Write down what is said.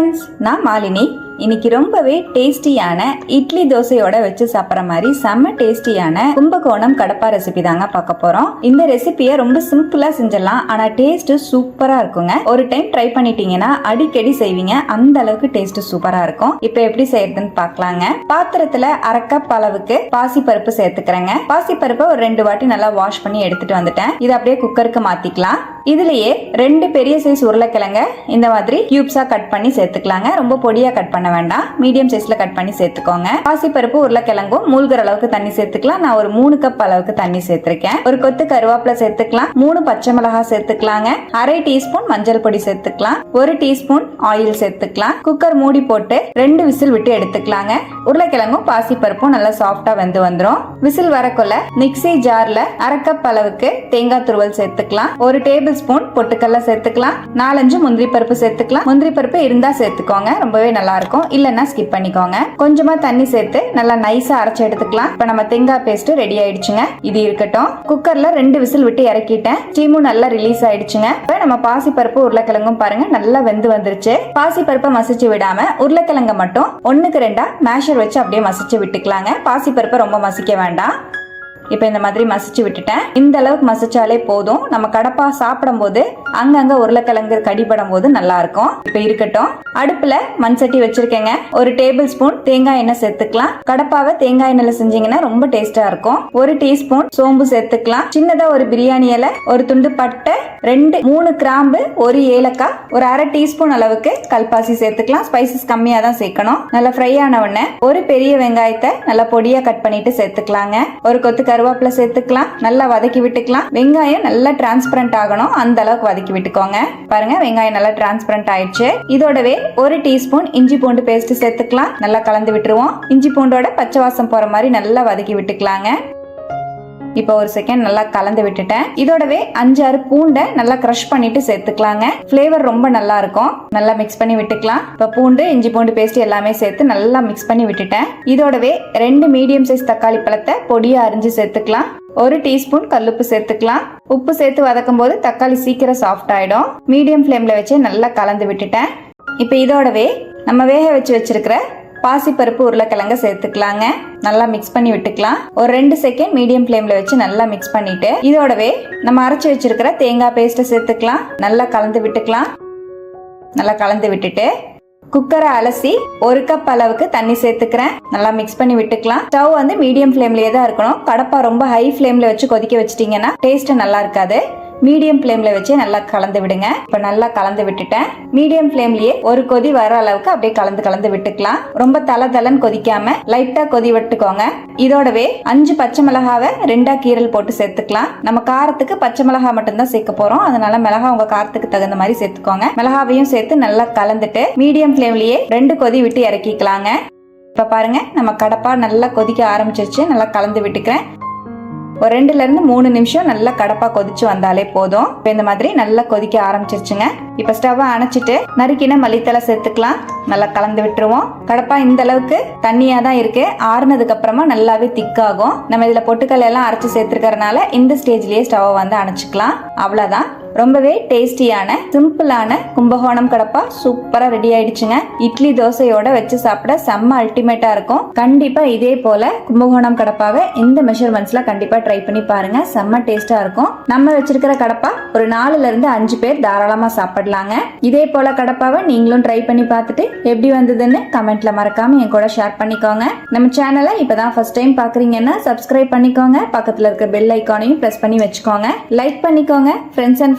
Friends நான் மாலினி. இன்னைக்கு ரொம்பவே டேஸ்டியான இட்லி தோசையோட வச்சு சாப்பிட்ற மாதிரி செம்ம டேஸ்டியான கும்பகோணம் கடப்பா ரெசிபி தாங்க பார்க்க போறோம். இந்த ரெசிபியை ரொம்ப சிம்பிளா செஞ்சிடலாம். ஆனா டேஸ்ட் சூப்பரா இருக்குங்க. ஒரு டைம் ட்ரை பண்ணிட்டீங்கன்னா அடிக்கடி செய்வீங்க. அந்த அளவுக்கு டேஸ்ட் சூப்பரா இருக்கும். இப்போ எப்படி செய்யறதுன்னு பார்க்கலாங்க. பாத்திரத்துல அரை கப் அளவுக்கு பாசி பருப்பு சேர்த்துக்கிறேங்க. பாசி பருப்பை ஒரு ரெண்டு வாட்டி நல்லா வாஷ் பண்ணி எடுத்துட்டு வந்துட்டேன். இதை அப்படியே குக்கருக்கு மாத்திக்கலாம். இதுலயே ரெண்டு பெரிய சைஸ் உருளைக்கிழங்க இந்த மாதிரி கியூப்ஸா கட் பண்ணி சேர்த்துக்கலாங்க. ரொம்ப பொடியா கட் பண்ண வேண்டாம். மீடியம் சைஸ்ல கட் பண்ணி சேர்த்துக்கோங்க. பாசிப்பருப்பு உருளைக்கிழங்கும் மூழ்கிற அளவுக்கு தண்ணி சேர்த்துக்கலாம். நான் ஒரு மூணு கப் அளவுக்கு தண்ணி சேர்த்திருக்கேன். ஒரு கொத்து கருவேப்பிலை சேர்த்துக்கலாம். மூணு பச்சை மிளகா சேர்த்துக்கலாங்க. அரை டீஸ்பூன் மஞ்சள் பொடி சேர்த்துக்கலாம். ஒரு டீஸ்பூன் ஆயில் சேர்த்துக்கலாம். குக்கர் மூடி போட்டு ரெண்டு விசில் விட்டு எடுத்துக்கலாங்க. உருளைக்கிழங்கும் பாசிப்பருப்பும் நல்லா சாஃப்டா வெந்து வந்துரும். விசில் வரக்குள்ள மிக்ஸி ஜார்ல அரை கப் அளவுக்கு தேங்காய் துருவல் சேர்த்துக்கலாம். ஒரு டேபிள் ஸ்பூன் பொட்டுக்கல்ல சேர்த்துக்கலாம். நாலஞ்சு முந்திரி பருப்பு சேர்த்துக்கலாம். முந்திரி பருப்பு இருந்தா சேர்த்துக்கோங்க. ரொம்பவே நல்லா இருக்கும் இல்லைன்னா ஸ்கிப் பண்ணிக்கோங்க. கொஞ்சமா தண்ணி சேர்த்து நல்லா நைஸா அரைச்சு எடுத்துக்கலாம். இப்ப நம்ம தேங்காய் பேஸ்ட் ரெடி ஆயிடுச்சுங்க. இது இருக்கட்டும். குக்கர்ல ரெண்டு விசில் விட்டு இறக்கிட்டேன். ஸ்டீமும் நல்லா ரிலீஸ் ஆயிடுச்சுங்க. இப்ப நம்ம பாசி பருப்பு உருளைக்கிழங்கும் பாருங்க. நல்லா வெந்து வந்துருச்சு. பாசி பருப்பை மசிச்சு விடாம உருளைக்கிழங்க மட்டும் ஒண்ணுக்கு ரெண்டா மேஷர் வச்சு அப்படியே மசிச்சு விட்டுக்கலாங்க. பாசி பருப்பை ரொம்ப மசிக்க வேண்டாம். இப்போ இந்த மாதிரி மசிச்சு விட்டுட்டேன். இந்த அளவுக்கு மசிச்சாலே போதும். நம்ம கடப்பா சாப்பிடும் போது அங்கங்க உருளைக்கிழங்கு கடிபடும் போது நல்லா இருக்கும். இப்போ இருக்கட்டும். அடுப்புல மண் சட்டி வச்சிருக்கேங்க. ஒரு டேபிள் ஸ்பூன் தேங்காய் எண்ணெய் சேர்த்துக்கலாம். கடப்பாவை தேங்காய் எண்ணெய்ல செஞ்சீங்கன்னா ரொம்ப டேஸ்டா இருக்கும். ஒரு டீஸ்பூன் சோம்பு சேர்த்துக்கலாம். சின்னதா ஒரு பிரியாணி இலை ஒரு துண்டு பட்டை ரெண்டு மூணு கிராம்பு ஒரு ஏலக்காய் ஒரு அரை டீஸ்பூன் அளவுக்கு கல்பாசி சேர்த்துக்கலாம். ஸ்பைசஸ் கம்மியா தான் சேர்க்கணும். நல்லா ஃப்ரை ஆன உடனே ஒரு பெரிய வெங்காயத்தை நல்லா பொடியா கட் பண்ணிட்டு சேர்த்துக்கலாங்க. ஒரு கொத்து கருவேப்பிலை சேர்த்துக்கலாம். நல்லா வதக்கி விட்டுக்கலாம். வெங்காயம் நல்லா டிரான்ஸ்பரண்ட் ஆகணும். அந்த அளவுக்கு வதக்கி விட்டுக்கோங்க. பாருங்க வெங்காயம் நல்லா டிரான்ஸ்பரண்ட் ஆயிடுச்சு. இதோடவே ஒரு ஒரு டீஸ்பூன் இஞ்சி பூண்டு பேஸ்ட் சேர்த்துக்கலாம். நல்லா கலந்து விட்டுருவோம். இஞ்சி பூண்டோட பச்சை வாசம் போற மாதிரி நல்லா வதக்கி விட்டுக்கலாங்க. இப்போ ஒரு செகண்ட் நல்லா கலந்து விட்டுட்டேன். இதோடவே அஞ்சாறு பூண்டை நல்லா க்ரஷ் பண்ணிட்டு சேர்த்துக்கலாங்க. ஃப்ளேவர் ரொம்ப நல்லா இருக்கும். நல்லா மிக்ஸ் பண்ணி விட்டுக்கலாம். இப்போ பூண்டு இஞ்சி பூண்டு பேஸ்ட் எல்லாமே சேர்த்து நல்லா மிக்ஸ் பண்ணி விட்டுட்டேன். இதோடவே ரெண்டு மீடியம் சைஸ் தக்காளி பழத்தை பொடியா அரிஞ்சு சேர்த்துக்கலாம். ஒரு டீஸ்பூன் கல்லுப்பு சேர்த்துக்கலாம். உப்பு சேர்த்து வதக்கும் போது தக்காளி சீக்கிரம் சாஃப்ட் ஆயிடும். மீடியம் ஃப்ளேம்ல வச்சு நல்லா கலந்து விட்டுட்டேன். இப்போ இதோடவே நம்ம வேக வச்சு வச்சிருக்கிற பாசிப்பருப்பு உருளைக்கிழங்க சேர்த்துக்கலாங்க. நல்லா மிக்ஸ் பண்ணி விட்டுக்கலாம். ஒரு ரெண்டு செகண்ட் மீடியம் ஃப்ளேம்ல வச்சு நல்லா மிக்ஸ் பண்ணிட்டு இதோடவே நம்ம அரைச்சி வச்சிருக்கிற தேங்காய் பேஸ்ட்டை சேர்த்துக்கலாம். நல்லா கலந்து விட்டுக்கலாம். நல்லா கலந்து விட்டுட்டு குக்கரை அலசி ஒரு கப் அளவுக்கு தண்ணி சேர்த்துக்கிறேன். நல்லா மிக்ஸ் பண்ணி விட்டுக்கலாம். ஸ்டவ் வந்து மீடியம் ஃப்ளேம்லயே தான் இருக்கணும். கடப்பா ரொம்ப ஹை ஃப்ளேம்ல வச்சு கொதிக்க வச்சிட்டீங்கன்னா டேஸ்ட் நல்லா இருக்காது. மீடியம் ஃப்ளேம்ல வச்சு நல்லா கலந்து விடுங்க. இப்ப நல்லா கலந்து விட்டுட்டேன். மீடியம் ஃப்ளேம்லயே ஒரு கொதி வர அளவுக்கு அப்படியே கலந்து கலந்து விட்டுக்கலாம். ரொம்ப தல தலன்னு கொதிக்காம லைட்டா கொதி விட்டுக்கோங்க. இதோடவே அஞ்சு பச்சை மிளகாவை ரெண்டா கீரல் போட்டு சேர்த்துக்கலாம். நம்ம காரத்துக்கு பச்சை மிளகா மட்டும்தான் சேர்க்க போறோம். அதனால மிளகா உங்க காரத்துக்கு தகுந்த மாதிரி சேர்த்துக்கோங்க. மிளகாவையும் சேர்த்து நல்லா கலந்துட்டு மீடியம் ஃப்ளேம்லயே ரெண்டு கொதி விட்டு இறக்கிக்கலாங்க. இப்ப பாருங்க நம்ம கடப்பா நல்லா கொதிக்க ஆரம்பிச்சிருச்சு. நல்லா கலந்து விட்டுக்கிறேன். ஒரு ரெண்டுல இருந்து மூணு நிமிஷம் நல்லா கடப்பா கொதிச்சு வந்தாலே போதும். இப்போ இந்த மாதிரி நல்லா கொதிக்க ஆரம்பிச்சிருச்சுங்க. இப்போ ஸ்டவ்வை அணைச்சிட்டு நறுக்கின மல்லித்தலை சேர்த்துக்கலாம். நல்லா கலந்து விட்டுருவோம். கடப்பா இந்த அளவுக்கு தண்ணியா தான் இருக்கு. ஆறுனதுக்கு அப்புறமா நல்லாவே திக்காகும் நம்ம இதுல பொட்டுக்கல் எல்லாம் அரைச்சு சேர்த்துருக்கறனால இந்த ஸ்டேஜ்லயே ஸ்டவ்வை வந்து அணைச்சிக்கலாம். அவ்வளவுதான். ரொம்பவே டேஸ்டியான சிம்பிளான கும்பகோணம் கடப்பா சூப்பரா ரெடி ஆயிடுச்சுங்க. இட்லி தோசையோட வச்சு சாப்பிட செம்ம அல்டிமேட்டா இருக்கும். கண்டிப்பா இதே போல கும்பகோணம் கடப்பாவை இந்த மெஷர்மெண்ட்ஸ்ல கண்டிப்பா ட்ரை பண்ணி பாருங்க. செம்ம டேஸ்டா இருக்கும். நம்ம வச்சிருக்கிற கடப்பா ஒரு நாலுல இருந்து அஞ்சு பேர் தாராளமா சாப்பிடலாங்க. இதே போல கடப்பாவை நீங்களும் ட்ரை பண்ணி பார்த்துட்டு எப்படி வந்ததுன்னு கமெண்ட்ல மறக்காம என் கூட ஷேர் பண்ணிக்கோங்க. நம்ம சேனலை இப்பதான் ஃபர்ஸ்ட் டைம் பாக்குறீங்கன்னா சப்ஸ்கிரைப் பண்ணிக்கோங்க. பக்கத்துல இருக்க பெல் ஐக்கானையும் பிரஸ் பண்ணி வச்சுக்கோங்க. லைக் பண்ணிக்கோங்க. Friends and